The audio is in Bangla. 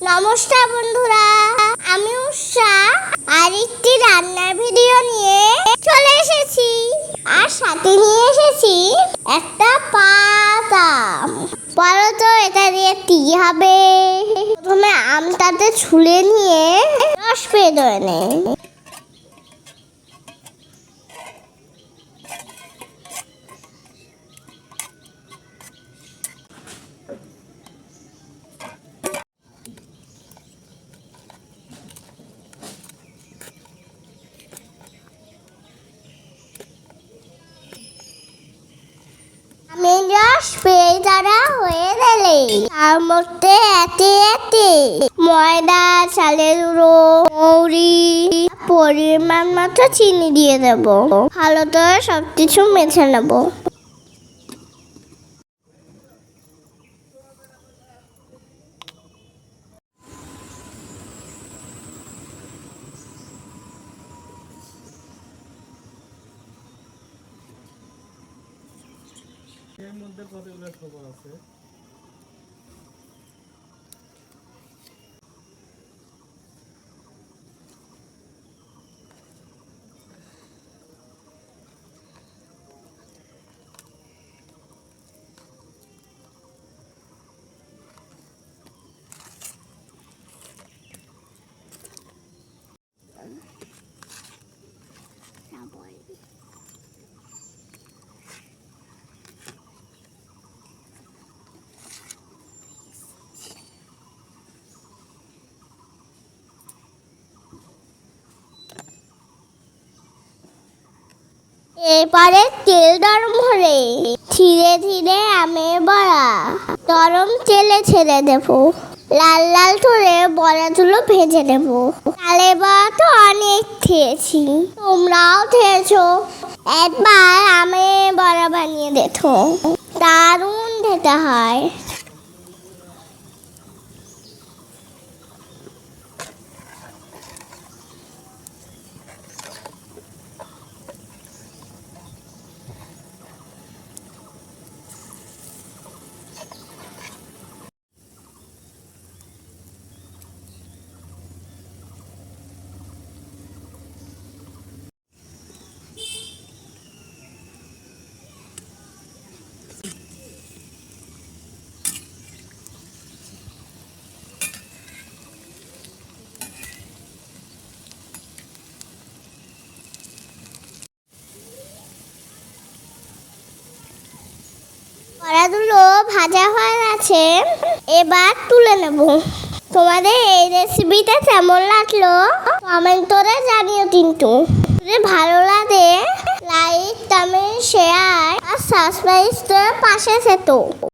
নমস্কার বন্ধুরা, আমি উষা আর একটি রান্নার ভিডিও নিয়ে চলে এসেছি। আর সাথে নিয়ে এসেছি একটা পাতা বলো তো, এটা দিয়ে কি হবে? প্রথমে আমটাতে ছুলে নিয়ে রস পেয়ে ধরে আমি তারা হয়ে গেলে, তার মধ্যে এতে এতে ময়দা, চালের গুঁড়ো, মৌরি, পরিমাণ মতো চিনি দিয়ে দেবো। ভালো করে সবকিছু মেখে নেব। এর মধ্যে কতগুলো খবর আছে? এরপরে তেল গরম হলে ধীরে ধীরে আমের বড়া। গরম তেলে ছেড়ে দেবো। লাল লাল করে বড়াগুলো ভেজে নেব। তালে বড়া তো অনেক খেয়েছি। তোমরাও খেয়েছো। একবার আমের বড়া বানিয়ে দেখো। দারুণ খেতে হয়। বড়াগুলো ভাজা হয়ে গেছে, এবার তুলে নেব। তোমাদের এই রেসিপিটা কেমন লাগল? কমেন্ট করে জানিও কিন্তু। যদি ভালো লাগে লাইক কমেন্ট শেয়ার আর সাবস্ক্রাইব করে পাশে থেকো।